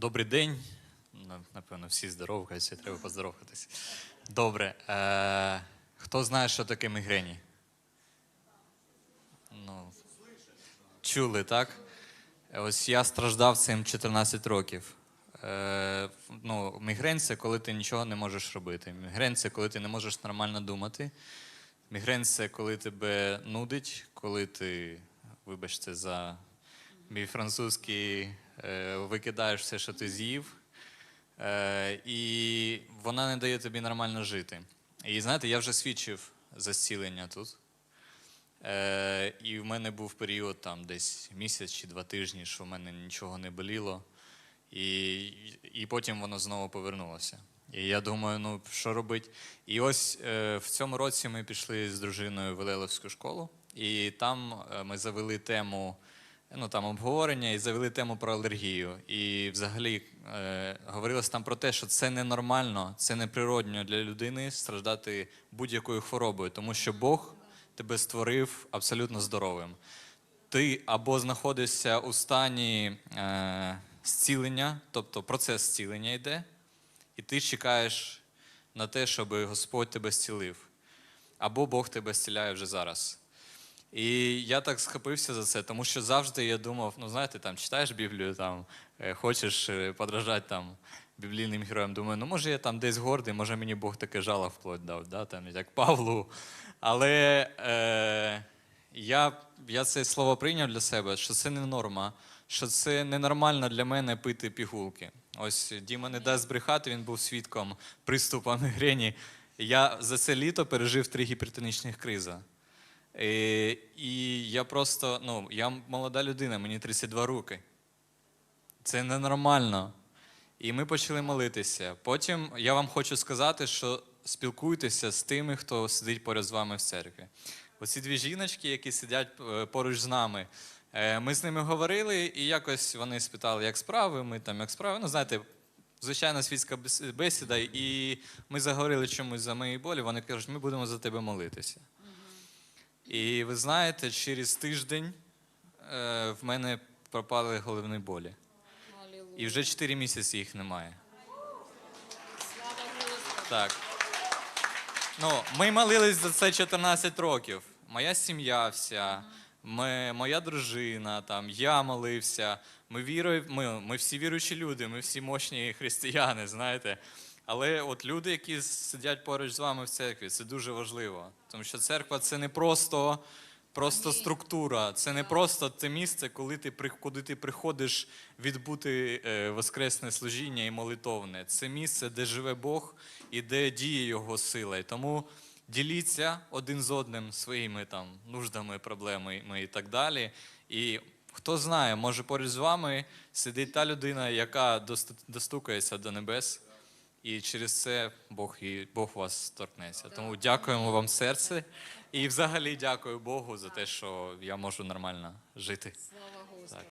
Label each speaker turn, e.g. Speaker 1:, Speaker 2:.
Speaker 1: Добрий день. Напевно, всі здоровкаються, треба поздоровкатись. Добре. Е, хто знає, що таке мігрені? Ну, чули, так? Ось я страждав цим 14 років. Е, ну, мігрень це коли ти нічого не можеш робити. Мігрень це коли ти не можеш нормально думати. Мігрень це коли тебе нудить, коли ти, вибачте, за мій французький, викидаєш все, що ти з'їв, е, і вона не дає тобі нормально жити. І знаєте, я вже свідчив за тут. Е, і в мене був період там десь місяць чи два тижні, що в мене нічого не боліло. І, і потім воно знову повернулося. І я думаю, ну що робити? І ось е, в цьому році ми пішли з дружиною в Елелевську школу, і там е, ми завели тему, ну там обговорення і завели тему про алергію. І взагалі е, говорилось там про те, що це ненормально, це неприродньо для людини страждати будь-якою хворобою, тому що Бог тебе створив абсолютно здоровим. Ти або знаходишся у стані е, зцілення, тобто процес зцілення йде, і ти чекаєш на те, щоб Господь тебе зцілив, або Бог тебе зціляє вже зараз. І я так схопився за це, тому що завжди я думав, ну знаєте, там читаєш Біблію, там е, хочеш е, подражати там біблійним героям. Думаю, ну може я там десь гордий, може мені Бог таке жало вплоть дав, да, там, як Павлу. Але е, я, я це слово прийняв для себе, що це не норма, що це ненормально для мене пити пігулки. Ось Діма не дасть збрехати, він був свідком приступу мігрені. Я за це літо пережив три гіпертонічних криза. Е, І я просто, ну, я молода людина, мені 32 роки. Це ненормально. І ми почали молитися. Потім я вам хочу сказати, що спілкуйтеся з тими, хто сидить поряд з вами в церкві. Оці дві жіночки, які сидять е, поруч з нами. е, Ми з ними говорили, і якось вони спитали, як справи, ми там як справи. Ну, знаєте, звичайна світська бес- бесіда, і ми заговорили чомусь за мої болі. Вони кажуть, ми будемо за тебе молитися. І ви знаєте, через тиждень е, в мене пропали головні болі. І вже 4 місяці їх немає. Так. Ну, ми молились за це 14 років. Моя сім'я вся, ми, моя дружина, там, я молився. Ми, віру, ми, ми всі віруючі люди, ми всі мощні християни, знаєте. Але от люди, які сидять поруч з вами в церкві, це дуже важливо. Тому що церква це не просто, просто структура, це не просто те місце, коли ти, куди ти приходиш відбути е, воскресне служіння і молитовне. Це місце, де живе Бог і де діє Його сила. І тому діліться один з одним своїми там нуждами, проблемами і так далі. І хто знає, може поруч з вами сидить та людина, яка достукається до небес. І через це Бог і Бог вас торкнеться. Тому дякуємо вам серце. І взагалі дякую Богу за те, що я можу нормально жити.
Speaker 2: Слава Господу.